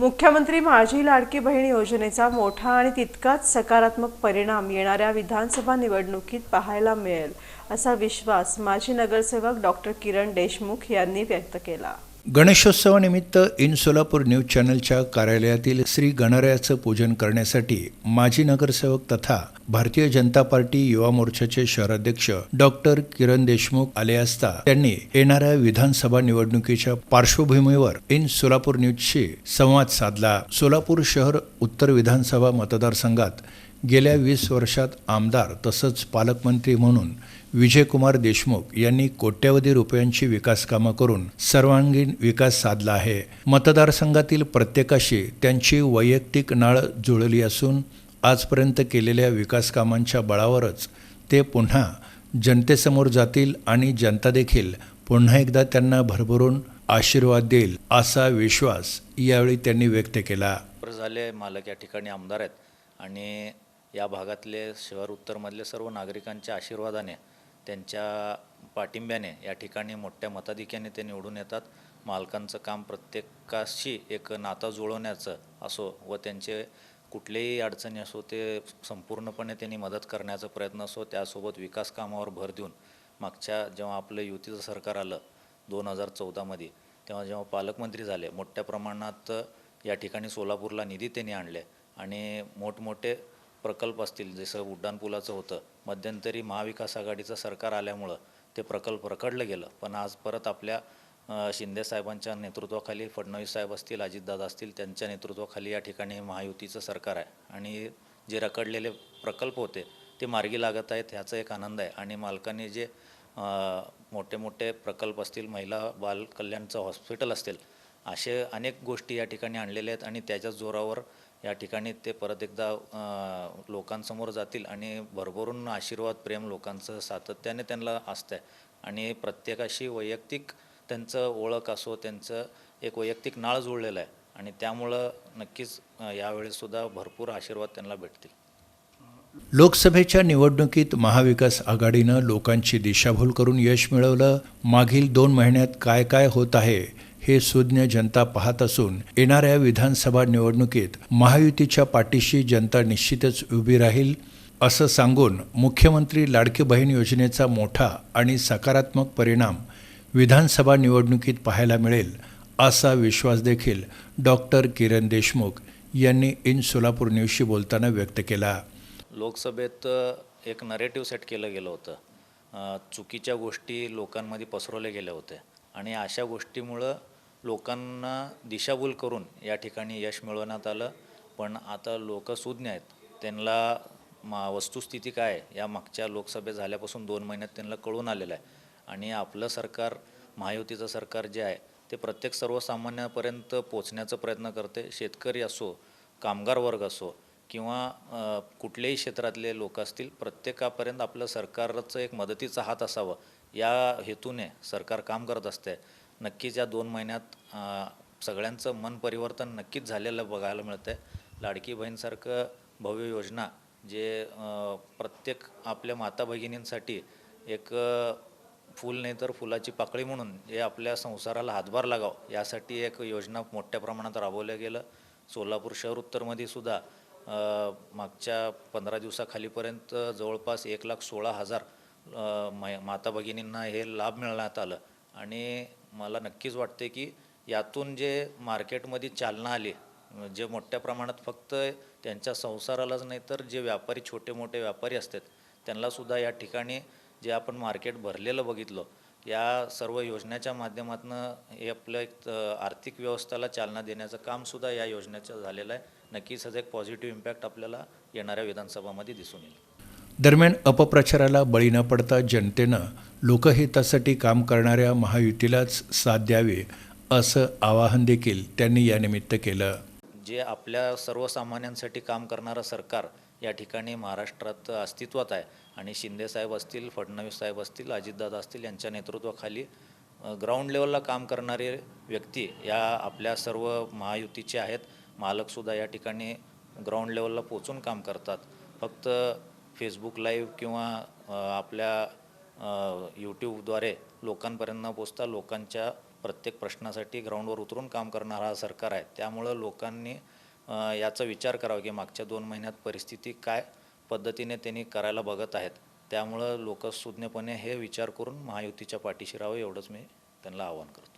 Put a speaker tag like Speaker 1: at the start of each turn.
Speaker 1: मुख्यमंत्री माझी लाडकी बहीण योजनेचा मोठा आणि तितकाच सकारात्मक परिणाम येणाऱ्या विधानसभा निवडणुकीत पाहायला मिळेल असा विश्वास माजी नगरसेवक डॉक्टर किरण देशमुख यांनी व्यक्त केला.
Speaker 2: गणेशोत्सवानिमित्त इन सोलापूर न्यूज चॅनलच्या कार्यालयातील श्री गणरायाचं पूजन करण्यासाठी माजी नगरसेवक तथा भारतीय जनता पार्टी युवा मोर्चाचे शहराध्यक्ष डॉक्टर किरण देशमुख आले असता त्यांनी येणाऱ्या विधानसभा निवडणुकीच्या पार्श्वभूमीवर इन सोलापूर न्यूजशी संवाद साधला. सोलापूर शहर उत्तर विधानसभा मतदारसंघात गेल्या वीस वर्षात आमदार तसंच पालकमंत्री म्हणून विजयकुमार देशमुख यांनी कोट्यवधी रुपयांची विकासकामं करून सर्वांगीण विकास साधला आहे. मतदारसंघातील प्रत्येकाशी त्यांची वैयक्तिक नाळ जुळली असून आजपर्यंत केलेल्या विकासकामांच्या बळावरच ते पुन्हा जनतेसमोर जातील आणि जनता देखील पुन्हा एकदा त्यांना भरभरून आशीर्वाद देईल असा विश्वास यावेळी त्यांनी व्यक्त केला.
Speaker 3: झाले मालक या ठिकाणी आमदार आहेत. आणि या भागातले शहर उत्तरमधले सर्व नागरिकांच्या आशीर्वादाने त्यांच्या पाठिंब्याने या ठिकाणी मोठ्या मताधिक्याने ते निवडून येतात. मालकांचं काम प्रत्येकाशी एक नातं जुळवण्याचं असो व त्यांचे कुठलेही अडचणी असो ते संपूर्णपणे त्यांनी मदत करण्याचा प्रयत्न असो त्यासोबत विकास कामावर भर देऊन मागच्या जेव्हा आपलं युतीचं सरकार आलं दोन हजार चौदामध्ये तेव्हा जेव्हा पालकमंत्री झाले मोठ्या प्रमाणात या ठिकाणी सोलापूरला निधी त्यांनी आणले आणि मोठमोठे प्रकल्प असतील जसं उड्डाणपुलाचं होतं मध्यंतरी महाविकास आघाडीचं सरकार आल्यामुळं ते प्रकल्प रखडलं गेलं. पण आज परत आपल्या शिंदे साहेबांच्या नेतृत्वाखाली फडणवीस साहेब असतील अजितदादा असतील त्यांच्या नेतृत्वाखाली या ठिकाणी महायुतीचं सरकार आहे. आणि जे रखडलेले प्रकल्प होते ते मार्गी लागत आहेत ह्याचा एक आनंद आहे. आणि मालकांनी जे मोठे मोठे प्रकल्प असतील महिला बाल कल्याणचं हॉस्पिटल असतील असे अनेक गोष्टी या ठिकाणी आणलेल्या आहेत. आणि त्याच्या जोरावर या ठिकाणी ते परत एकदा लोकांसमोर जातील आणि भरभरून आशीर्वाद प्रेम लोकांचं सातत्याने त्यांना असतं आहे आणि प्रत्येकाशी वैयक्तिक त्यांचं ओळख असो त्यांचं एक वैयक्तिक नाळ जुळलेलं आहे. आणि त्यामुळं नक्कीच अ, यावेळेससुद्धा भरपूर आशीर्वाद त्यांना भेटतील.
Speaker 2: लोकसभेच्या निवडणुकीत महाविकास आघाडीनं लोकांची दिशाभूल करून यश मिळवलं. मागील दोन महिन्यात काय काय होत आहे? हे सुज्ञ जनता पाहत असून येणाऱ्या विधानसभा निवडणुकीत महायुतीच्या पाठीशी जनता निश्चितच उभी राहील असं सांगून मुख्यमंत्री लाडकी बहीण योजनेचा मोठा आणि सकारात्मक परिणाम विधानसभा निवडणुकीत पाहायला मिळेल असा विश्वास देखील डॉक्टर किरण देशमुख यांनी इन सोलापूर न्यूजशी बोलताना व्यक्त केला.
Speaker 3: लोकसभेत एक नरेटिव्ह सेट केलं गेलं होतं. चुकीच्या गोष्टी लोकांमध्ये पसरवल्या गेल्या होत्या. आणि अशा गोष्टीमुळं लोकांना दिशाभूल करून या ठिकाणी यश मिळवण्यात आलं पण आता लोक सुज्ञ आहेत. त्यांना मा वस्तुस्थिती काय आहे? या मागच्या लोकसभेत झाल्यापासून दोन महिन्यात त्यांना कळून आलेलं आहे. आणि आपलं सरकार महायुतीचं सरकार जे आहे ते प्रत्येक सर्वसामान्यापर्यंत पोचण्याचा प्रयत्न करते. शेतकरी असो कामगार वर्ग असो किंवा कुठल्याही क्षेत्रातले लोक असतील प्रत्येकापर्यंत आपलं सरकारचं एक मदतीचा हात असावं. या हेतूने सरकार काम करत असते नक्कीच या दोन महिन्यात सगळ्यांचं मन परिवर्तन नक्कीच झालेलं बघायला मिळतं आहे लाडकी बहीणसारखं भव्य योजना जे प्रत्येक आपल्या माता भगिनींसाठी एक फूल नाही तर फुलाची पाकळी म्हणून हे आपल्या संसाराला हातभार लागावं यासाठी एक योजना मोठ्या प्रमाणात राबवल्या गेलं. सोलापूर शहर उत्तरमध्ये सुद्धा मागच्या पंधरा दिवसाखालीपर्यंत जवळपास एक लाख सोळा हजार मै माता भगिनींना हे लाभ मिळण्यात आलं. आणि मला नक्कीच वाटते की यातून जे मार्केटमध्ये चालना आली जे मोठ्या प्रमाणात फक्त त्यांच्या संसारालाच नाही तर जे व्यापारी छोटे मोठे व्यापारी असतात त्यांनासुद्धा या ठिकाणी जे आपण मार्केट भरलेलं बघितलं या सर्व योजनेच्या माध्यमातून हे आपलं एक आर्थिक व्यवस्थेला चालना देण्याचं कामसुद्धा या योजनेचं झालेलं आहे. नक्कीच ह्याचा एक पॉझिटिव्ह इम्पॅक्ट आपल्याला येणाऱ्या विधानसभामध्ये दिसून येईल.
Speaker 2: दरम्यान अपप्रचाराला बळी न पडता जनतेनं लोकहितासाठी काम करणाऱ्या महायुतीलाच साथ द्यावी असं आवाहन देखील त्यांनी यानिमित्त केलं.
Speaker 3: जे आपल्या सर्वसामान्यांसाठी काम करणारं सरकार या ठिकाणी महाराष्ट्रात अस्तित्वात आहे आणि शिंदेसाहेब असतील फडणवीस साहेब असतील अजितदादा असतील यांच्या नेतृत्वाखाली ग्राउंड लेवलला काम करणारे व्यक्ती या आपल्या सर्व महायुतीचे आहेत. मालकसुद्धा या ठिकाणी ग्राउंड लेवलला पोचून काम करतात. फक्त फेसबुक लाईव्ह किंवा आपल्या यूट्यूबद्वारे लोकांपर्यंत न पोचता लोकांच्या प्रत्येक प्रश्नासाठी ग्राउंडवर उतरून काम करणारा हा सरकार आहे. त्यामुळं लोकांनी याचा विचार करावा की मागच्या दोन महिन्यात परिस्थिती काय पद्धतीने त्यांनी करायला बघत आहेत. त्यामुळं लोक सुज्ञपणे हे विचार करून महायुतीच्या पाठीशी राहावं एवढंच मी त्यांना आवाहन करतो.